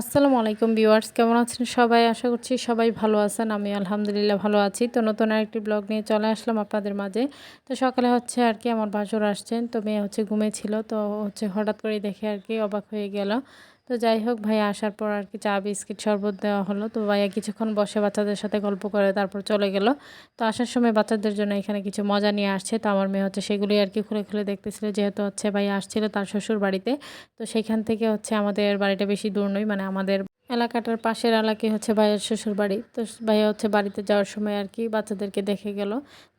আসসালামু আলাইকুম ভিউয়ার্স, কেমন আছেন সবাই? আশা করছি সবাই ভালো আছেন আমি আলহামদুলিল্লাহ ভালো আছি। তো নতুন আরেকটি ব্লগ নিয়ে চলে আসলাম আপনাদের মাঝে। তো সকালে হচ্ছে আর কি আমার বাসর আসছেন তো মেয়ে হচ্ছে ঘুমেছিল তো হচ্ছে হঠাৎ করে দেখে আর কি অবাক হয়ে গেল। তো যাই হোক ভাইয়া আসার পর আর কি চা, বিস্কিট শরবত দেওয়া হলো। তো ভাইয়া কিছুক্ষণ বসে বাচ্চাদের সাথে গল্প করে তারপর চলে গেল। তো আসার সময় বাচ্চাদের জন্য এখানে কিছু মজা নিয়ে আসছে। তো আমার মেয়ে হচ্ছে সেগুলি আর কি খুলে খুলে দেখতেছিল। যেহেতু হচ্ছে ভাইয়া আসছিল তার শ্বশুর বাড়িতে তো সেখান থেকে হচ্ছে আমাদের বাড়িটা বেশি দূর নয় মানে আমাদের এলাকাটার পাশের এলাকায় হচ্ছে ভাইয়ের শ্বশুর বাড়ি তো ভাইয়া হচ্ছে বাড়িতে যাওয়ার সময় আর কি বাচ্চাদেরকে দেখে গেল।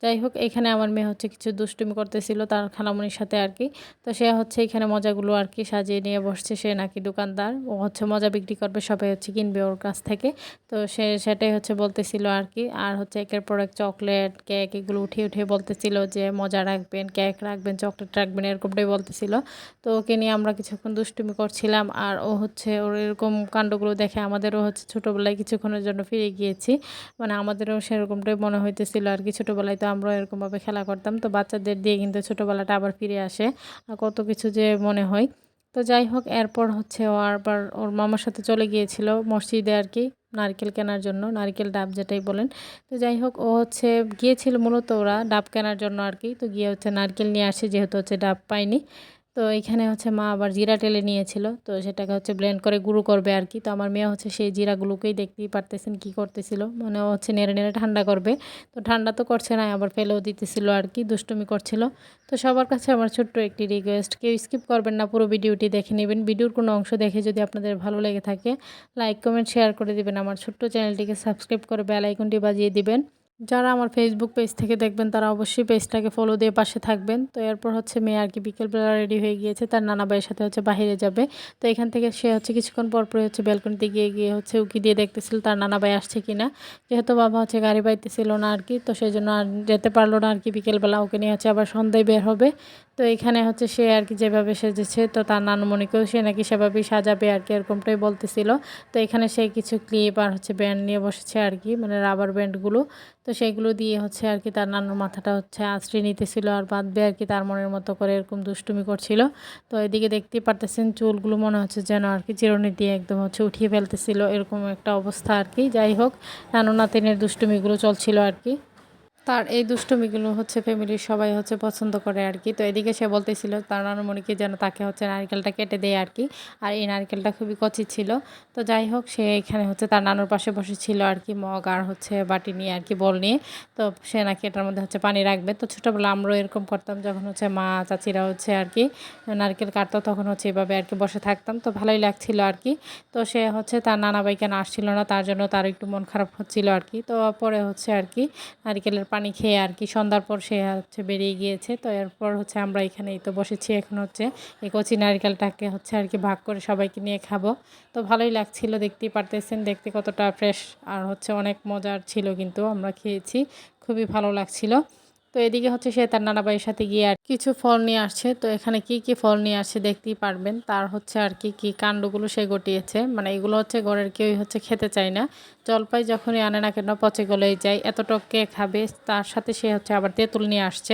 যাই হোক, এখানে আমার মেয়ে হচ্ছে কিছু দুষ্টুমি করতেছিল তার খালামনির সাথে আর কি। তো সে হচ্ছে এখানে মজাগুলো আর কি সাজিয়ে নিয়ে বসছে, সে নাকি দোকানদার। ও হচ্ছে মজা বিক্রি করবে, সবাই হচ্ছে কিনবে ওর কাছ থেকে। তো সে সেটাই হচ্ছে বলতেছিল আর কি। আর হচ্ছে একের পর এক চকলেট, কেক এগুলো উঠিয়ে উঠিয়ে বলতেছিল যে মজা রাখবেন, কেক রাখবেন, চকলেট রাখবেন, এরকমটাই বলতেছিল। তো ওকে নিয়ে আমরা কিছুক্ষণ দুষ্টুমি করছিলাম। আর ও হচ্ছে ওর এরকম কাণ্ডগুলো দেখে আমাদেরও হচ্ছে ছোটোবেলায় কিছুক্ষণের জন্য ফিরে গিয়েছি। মানে আমাদেরও সেরকমটাই মনে হইতেছিল আর কি, ছোটোবেলায় তো আমরা এরকমভাবে খেলা করতাম। তো বাচ্চাদের দিয়ে কিন্তু ছোটোবেলাটা আবার ফিরে আসে। কত কিছু যে মনে হয়। তো যাই হোক, এরপর হচ্ছে ও আবার ওর মামার সাথে চলে গিয়েছিল মসজিদে আর কি, নারকেল কেনার জন্য, নারকেল ডাব যেটাই বলেন। তো যাই হোক, ও হচ্ছে গিয়েছিল মূলত ওরা ডাব কেনার জন্য আর কি। তো গিয়ে হচ্ছে নারকেল নিয়ে আসে, যেহেতু হচ্ছে ডাব পায়নি। তো এখানে হচ্ছে মা আবার জিরা টেলে নিয়েছিল। তো সেটাকে হচ্ছে ব্লেন্ড করে গুঁড়ো করবে আর কি। তো আমার মেয়ে হচ্ছে সেই জিরাগুলোকেই দেখতেই পারতেছেন কি করতেছিল। মানে হচ্ছে নেড়ে নেড়ে ঠান্ডা করবে। তো ঠান্ডা তো করছে না, আবার ফেলেও দিতেছিল আর কি, দুষ্টুমি করছিল। তো সবার কাছে আমার ছোট্ট একটি রিকোয়েস্ট কেউ স্কিপ করবেন না, পুরো ভিডিওটি দেখে নেবেন। ভিডিওর কোনো অংশ দেখে যদি আপনাদের ভালো লেগে থাকে লাইক কমেন্ট শেয়ার করে দিবেন। আমার ছোট্ট চ্যানেলটিকে সাবস্ক্রাইব করে বেল আইকনটি বাজিয়ে দিবেন। যারা আমার ফেসবুক পেজ থেকে দেখবেন, তারা অবশ্যই পেজটাকে ফলো দিয়ে পাশে থাকবেন। তো এরপর হচ্ছে মেয়ে আর কি বিকেলবেলা রেডি হয়ে গিয়েছে, তার নানা ভাইয়ের সাথে হচ্ছে বাহিরে যাবে। তো এখান থেকে সে হচ্ছে কিছুক্ষণ পরপরই হচ্ছে ব্যালকনিতে গিয়ে গিয়ে হচ্ছে উকি দিয়ে দেখতেছিল তার নানা ভাই আসছে কি না যেহেতু বাবা হচ্ছে গাড়ি পাইতেছিল না আর কি, তো সেই জন্য আর যেতে পারল না আর কি বিকেলবেলা। ওকে নিয়ে হচ্ছে আবার সন্ধ্যায় বের হবে। তো এখানে হচ্ছে সে আর কি যেভাবে সেজেছে, তো তার নানুমণিকেও সে নাকি সেভাবেই সাজাবে আর কি, এরকমটাই বলতেছিল। তো এখানে সে কিছু ক্লিপ আর হচ্ছে ব্যান্ড নিয়ে বসেছে আর কি মানে রাবার ব্যান্ডগুলো তো সেগুলো দিয়ে হচ্ছে আর কি তার নানুর মাথাটা হচ্ছে আশ্রয় নিতেছিল আর বাঁধবে আর কি তার মনের মতো করে এরকম দুষ্টুমি করছিল। তো এদিকে দেখতেই পারতেছেন চুলগুলো মনে হচ্ছে যেন আর কি চিরুনি দিয়ে একদম হচ্ছে উঠিয়ে ফেলতেছিল, এরকম একটা অবস্থা আর কি। যাই হোক, নানু নাতিনের দুষ্টুমিগুলো চলছিল আর কি। তার এই দুষ্টমিগুলো হচ্ছে ফ্যামিলির সবাই হচ্ছে পছন্দ করে আর কি। তো এদিকে সে বলতেছিল, তার নানুমণিকে যেন তাকে হচ্ছে নারকেলটা কেটে দেয় আর কি। আর এই নারকেলটা খুবই কচি ছিল। তো যাই হোক, সে এখানে হচ্ছে তার নানুর পাশে বসে ছিল আর কি, মগ আর হচ্ছে বাটি নিয়ে আর কি, বল নিয়ে। তো সে নাকি এটার মধ্যে হচ্ছে পানি রাখবে। তো ছোটোবেলা আমরাও এরকম করতাম, যখন হচ্ছে মা, চাচিরা হচ্ছে আর কি নারকেল কাটতো, তখন হচ্ছে এভাবে আর কি বসে থাকতাম। তো ভালোই লাগছিল আর কি। তো সে হচ্ছে তার নানা ভাই কেন আসছিল না, তার জন্য তার একটু মন খারাপ হচ্ছিল আর কি। তো পরে হচ্ছে আর কি নারকেলের পানি খেয়ে আর কি, সন্ধ্যার পর সে হচ্ছে বেরিয়ে গিয়েছে। তো এরপর হচ্ছে আমরা এখানেই তো বসেছি, এখন হচ্ছে এই কচি নারিকেলটাকে হচ্ছে আর কি ভাগ করে সবাইকে নিয়ে খাব। তো ভালোই লাগছিল, দেখতেই পারতেছেন, দেখতে কতটা ফ্রেশ আর হচ্ছে অনেক মজার ছিল কিন্তু আমরা খেয়েছি, খুবই ভালো লাগছিল। তো এদিকে হচ্ছে সে তার নানা ভাইয়ের সাথে গিয়ে আর কিছু ফল নিয়ে আসছে। তো এখানে কি কি ফল নিয়ে আসছে দেখতেই পারবেন। তার হচ্ছে আর কি কি কাণ্ডগুলো সে গটিয়েছে মানে এগুলো হচ্ছে ঘরের কেউই হচ্ছে খেতে চায় না। জলপাই যখনই আনে না কেন পচে গলেই যায়। এত টককে খাবে? তার সাথে সে হচ্ছে আবার তেঁতুল নিয়ে আসছে।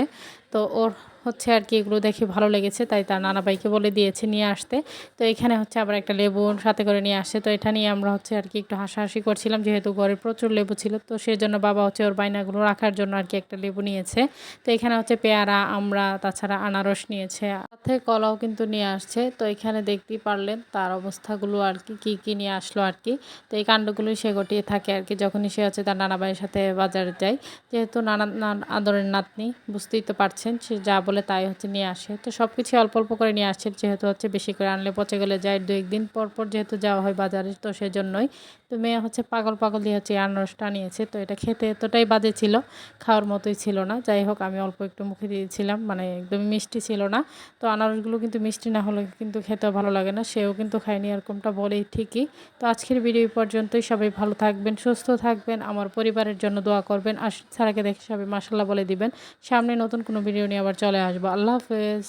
তো ওর হচ্ছে আর কি এগুলো দেখে ভালো লেগেছে, তাই তার নানা ভাইকে বলে দিয়েছে নিয়ে আসতে। তো এখানে হচ্ছে আবার একটা লেবু সাথে করে নিয়ে আসছে তো এটা নিয়ে আমরা হচ্ছে আর কি একটু হাসাহাসি করছিলাম, যেহেতু ঘরে প্রচুর লেবু ছিল। তো সেই জন্য বাবা হচ্ছে ওর বাইনাগুলো রাখার জন্য আর কি একটা লেবু নিয়েছে। তো এখানে হচ্ছে পেয়ারা, আমরা, তাছাড়া আনারস নিয়েছে। সাথে কলাও কিন্তু নিয়ে আসছে। তো এখানে দেখতেই পারলেন তার অবস্থাগুলো আর কি, কী কী নিয়ে আসলো আর কি। তো এই কাণ্ডগুলোই সে গটিয়ে থাকে আর কি যখনই সে হচ্ছে তার নানা ভাইয়ের সাথে বাজারে যায়। যেহেতু নানা আদরের নাতনি, বুঝতেই তো পারছেন, সে যা বলে তাই হচ্ছে নিয়ে আসে। তো সব কিছু অল্প অল্প করে নিয়ে আসছে যেহেতু হচ্ছে বেশি করে আনলে পচে গেলে যায় দু একদিন পর পর যেহেতু যাওয়া হয় বাজারে, তো সেজন্যই। তো মেয়ে হচ্ছে পাগল পাগল দিয়ে হচ্ছে আনারসটা নিয়েছে। তো এটা খেতে এতটাই বাজে ছিল, খাওয়ার মতোই ছিল না। যাই হোক, আমি অল্প একটু মুখে দিয়েছিলাম মানে একদমই মিষ্টি ছিল না। তো আনারসগুলো কিন্তু মিষ্টি না হলে কিন্তু খেতেও ভালো লাগে না, সেও কিন্তু খায়নি, এরকমটা বলেই ঠিকই। তো আজকের ভিডিও পর্যন্তই। সবাই ভালো থাকবেন, সুস্থ থাকবেন, আমার পরিবারের জন্য দোয়া করবেন। আর ছাড়াকে দেখে সবাই মাসাল্লাহ বলে দিবেন। সামনে নতুন কোনো ভিডিও নিয়ে আবার চলে আসব আল্লাহ হাফেজ।